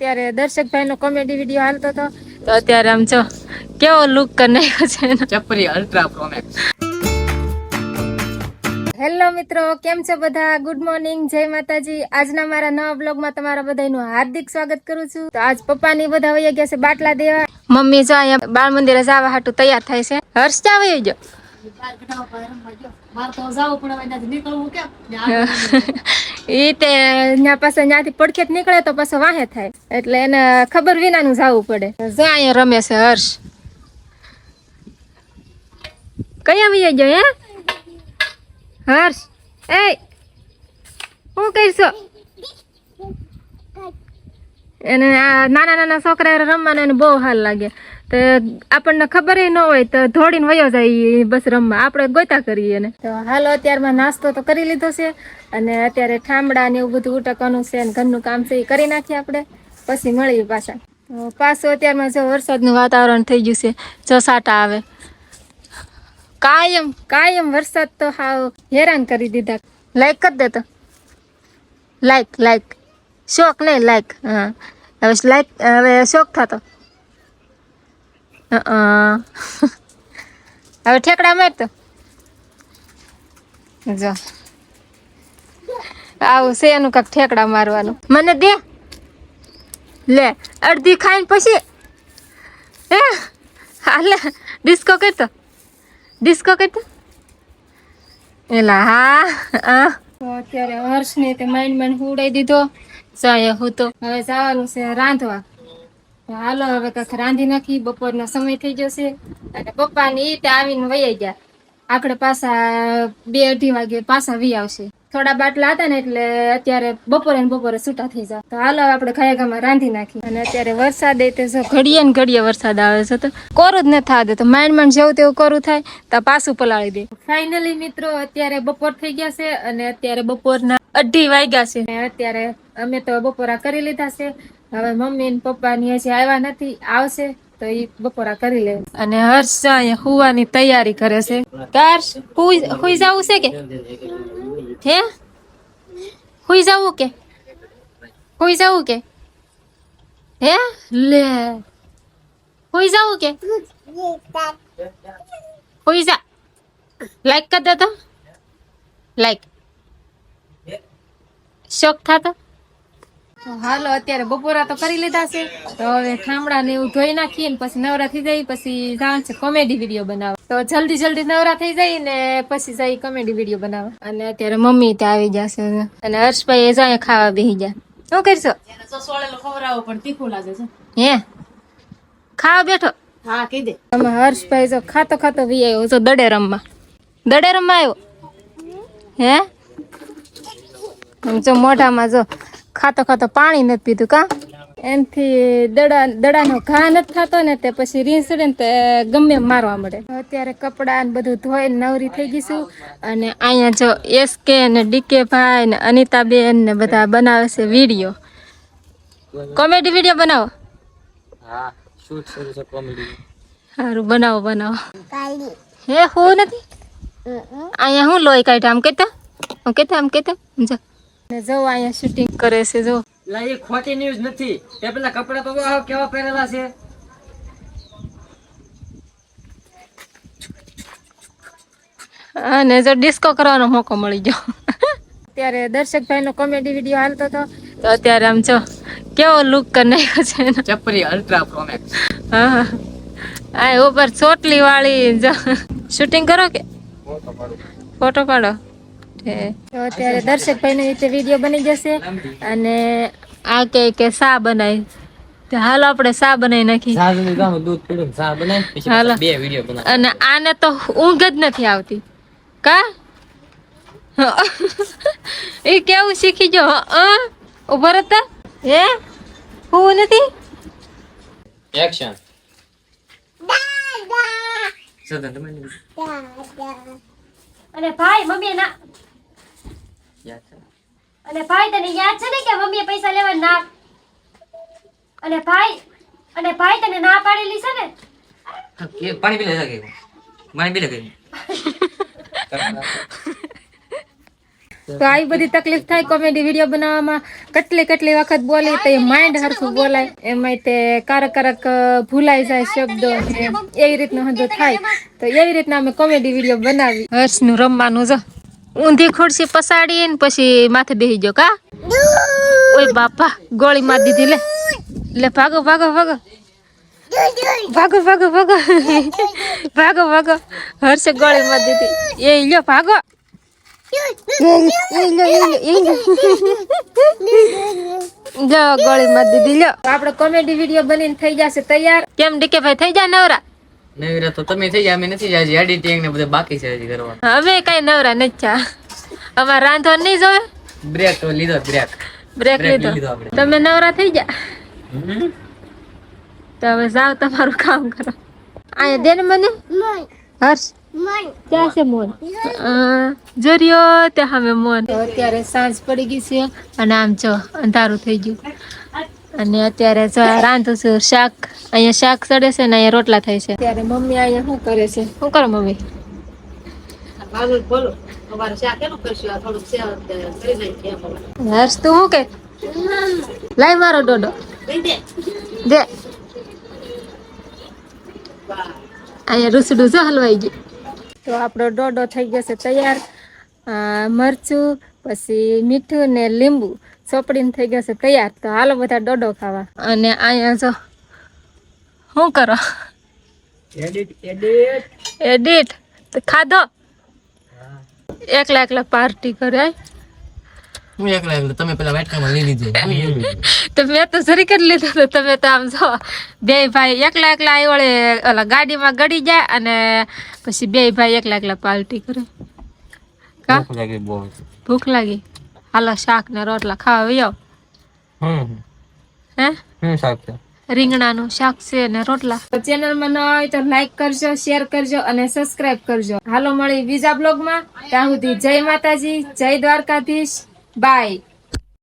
અત્યારે દર્શકભાઈ નો comedy video હાલતો હતો. તો અત્યારે આમ જો કેવો લુક કરી નાખ્યો છે ચપરી અલ્ટ્રા પ્રોમેક્સ હેલો મિત્રો કેમ છો બધા? ગુડ મોર્નિંગ જય માતાજી. આજના મારા નવા બ્લોગમાં તમારા બધાનું હાર્દિક સ્વાગત કરું છું. તો આજ પપ્પાની બધા વયા ગયા છે બાટલા દેવા. મમ્મી જો અહીંયા બાળ મંદિરે જવા હાટું તૈયાર થાય છે. હર્ષ ચા વયો ગયો? ઈ તે ત્યાં પાસે ત્યાંથી પડખેત નીકળે તો પાછો વાહે થાય. એટલે એને ખબર વિનાનું જવું પડે. જો અહીંયા રમે છે હર્ષ. કયા વયા ગયો, હે? હર્ષ, એ શું કરશો? એને આ નાના નાના છોકરા રમવાના એને બહુ હાલ લાગે. તો આપણને ખબર ન હોય તો ધોડીને વયો જાય બસ રમવા. આપણે ગોતા કરીએ ને તો હાલો, અત્યારમાં નાસ્તો તો કરી લીધો છે અને અત્યારે ઠામડા ને એવું બધું ઉટકવાનું છે અને ઘરનું કામ છે એ કરી નાખીએ આપણે. પછી મળીએ પાછા. તો પાછું અત્યારમાં જો વરસાદનું વાતાવરણ થઈ ગયું છે જો સાટા આવે. કાયમ કાયમ વરસાદ તો હાવ હેરાન કરી દીધા. લાઈક કરી દેતો. લાઈક લાઈક શોખ નહીં લાઈક હા. હવે લાઈક હવે શોખ થતો. હવે ઠેકડા મારતો જો. આવું છે એનું કાંક ઠેકડા મારવાનું. મને દે. લે, અડધી ખાઈને પછી. હે? હાલે ડિસ્કો કરતો. ડિસ્કો કરતો. એલા, હા અત્યારે હર્ષને તે માઇન્ડ માઇન્ડ ઉડાઈ દીધો. જાય હું તો. હવે જવાનું છે રાંધવા. તો હાલો હવે કાંઈક રાંધી નાખી બપોરનો સમય થઈ જશે. અને પપ્પાની ઈ ત્યાં આવીને વહી ગયા. આપણે પાછા બે અઢી વાગે પાછા વી આવશે. થોડા બાટલા હતા ને એટલે અત્યારે બપોરે ને બપોરે છૂટા થઈ જાય તો હાલો આપણે ખાયાગામાં રાંધી નાખી. અને અત્યારે વરસાદ એ તે ઘડીએ ને ઘડીએ વરસાદ આવે છે તો કોરું જ ન થવા દે તો માંડ માંડ જેવું તેવું કોરું થાય તો પાછું પલાળી દે. ફાઇનલી મિત્રો અત્યારે બપોર થઈ ગયા છે અને અત્યારે બપોરના અઢી વાગ્યા છે. અત્યારે અમે તો બપોરા કરી લીધા છે. હવે મમ્મી ને પપ્પા ની હજી આવ્યા નથી, આવશે તો એ બપોરા કરી લે. અને હર્ષ અહીંયા હુવાની તૈયારી કરે છે. હર્ષ, હુઈ જવું છે કે? હે? હુઈ જવું કે? હુઈ જવું કે? હે? લે. હુઈ જવું કે? હુઈ જા. લાઈક કર દે તો. લાઈક શોખ થતો હાલો અત્યારે બપોરા તો કરી લીધા છે. તો હવે ઠામડા ને એવું ધોઈ નાખીએ પછી નવરા થઈ જાય પછી જાણ છે કોમેડી વીડિયો બનાવવા. તો જલ્દી જલ્દી નવરા થઈ જાય ને પછી જાય કોમેડી વીડિયો બનાવવા. અને અત્યારે મમ્મી ત્યાં આવી જશે અને હર્ષભાઈ એ જાય ખાવા બેસી જાય શું કરશો? ખવડાવો પણ તીખું લાગે છે. હે? ખાવા બેઠો? હા કહી દે. અમે હર્ષભાઈ જો ખાતો ખાતો વી આવ્યો જો દડે રમવા. દડે રમવા આવ્યો હે? આમ જો મોઢામાં જો ખાતો ખાતો પાણી નથી પીધું કા? એનથી દડા દડાનો ઘા નથી થતો ને તે પછી રીંસડે ને તે ગમે એમ મારવા મળે. અત્યારે કપડાં ને બધું ધોઈને નવરી થઈ ગઈશું અને અહીંયા જો એસ કે ને ડીકે ભાઈ ને અનિતાબેન ને બધા બનાવે છે વીડિયો. કોમેડી વીડિયો બનાવો. હા શૂટ શરૂ છે કોમેડી. સારું બનાવો બનાવો. હે હું નથી? અહીંયા હું લોહી કાઢ્યા આમ કહેતા? આમ કહેતા આમ કહેતા? જો. ને જો અહીંયા શૂટિંગ કરે છે જો. લા એ ખોટી ન્યૂઝ નથી. તે પેલા કપડા તો વાહ કેવા પહેરેલા છે. અને જો ડિસ્કો કરવાનો મોકો મળી ગયો. અત્યારે દર્શકભાઈ નો કોમેડી વીડિયો હાલતો હતો. તો અત્યારે આમ જો કેવો લુક કરી નાખ્યો છે ચપરી અલ્ટ્રા પ્રોમેક્સ હા આ ઉપર ચોટલી વાળી જો. શૂટિંગ કરો કે? ફોટો પાડો. તો અત્યારે દર્શકભાઈ ને રીતે વીડિયો બની જશે અને આ કે કે સા બનાવી હાલો આપણે સા બનાવી નાખી દૂધ પીડું સા બનાય હાલો. બે વિડિયો બનાવ અને આને તો ઊંઘ જ નથી આવતી. કા? એ કેવું શીખી જો ઊભો રહેતા હે? હું નથી? એક્શન સદન તમે અને ભાઈ મમ્મી ના. યાદ છે. અને ભાઈ તને યાદ છે ને કે મમ્મીએ પૈસા લેવા ના અને ભાઈ અને ભાઈ તને ના પાડેલી છે ને? કે પાણી પી લે કે. પાણી પી લે તો આવી બધી તકલીફ થાય કોમેડી વીડિયો બનાવવામાં. કેટલી કેટલી વખત બોલી તો એ માઇન્ડ હરખું બોલાય. એમાં તે કારક કારક ભૂલાઈ જાય શબ્દો ને એવી રીતનું હજુ થાય. તો એવી રીતના અમે કોમેડી વીડિયો બનાવી. હર્ષનું રમવાનું જો. ઊંધી ખુરશી પસાડીને પછી માથે બેસી ગયો કા? ઓય બાપા, ગોળી માર દીધી, લે. લે, ભાગો ભાગો ભાગો. ભાગો ભાગો ભાગો. ભાગો ભાગો. હર્ષે ગોળી માર દીધી. એ લ્યો, ભાગો. જો ગોળી માર દીધી, લ્યો. આપણે કોમેડી વીડિયો બનીને થઈ જશે, તૈયાર? કેમ ડીકે ભાઈ થઈ જાય નવરા? નવીરા તો તમે થઈ જાય અમે નથી હજી એડિટિંગ ને બધું બાકી છે હજી કરવા હવે કઈ નવરા નથી થયા. અમારે રાંધો નહીં જોવે બ્રેક તો લીધો બ્રેક બ્રેક લીધો. તમે નવરા થઈ જા તો હવે જાઓ તમારું કામ કરો. આયા દે ને મને. હર્ષ. ક્યાં છે મોન? અ, જરિયો ત્યાં હવે મોન. અત્યારે સાંજ પડી ગઈ છે અને આમ જો અંધારું થઈ ગયું. અને અત્યારે રાંધુ છું શાક. અહીંયા શાક ચડે છે ને અહીંયા રોટલા થાય છે. ત્યારે મમ્મી અહીંયા શું કરે છે? શું કરો મમ્મી? હર્ષ તું શું કે? લાય મારો ડોડો દે. અહીંયા રૂસડું જો હલવાઈ ગયું. તો આપણો ડોડો થઈ ગયો છે તૈયાર. આ મરચું પછી મીઠું ને લીંબુ. ચોપડીને થઈ ગયો છે તૈયાર. તો હાલો બધા ડોડો ખાવા. અને અહીંયા જો શું કરો? એડિટ એડિટ એડિટ તો ખાધો? એકલા એકલા પાર્ટી કરે હું? એકલા એકલા તમે પેલા વાટકામાં લઈ લીધી. તો મેં તો સરી કરી લીધું તો તમે તો આમ જો બે ભાઈ એકલા એકલા વળે ઓલા ગાડીમાં ગડી જાય અને પછી બે ભાઈ એકલા એકલા પાર્ટી કરે. કા? બહુ. ભૂખ લાગી. હાલો શાક ને રોટલા ખાવા વયો. હમ. હે? હમ શાક છે. રીંગણાનું શાક છે ને રોટલા. ચેનલમાં ન હોય તો લાઈક કરજો શેર કરજો અને સબસ્ક્રાઇબ કરજો. હાલો મળી બીજા બ્લોગમાં. ત્યાં સુધી જય માતાજી જય દ્વારકાધીશ. બાય.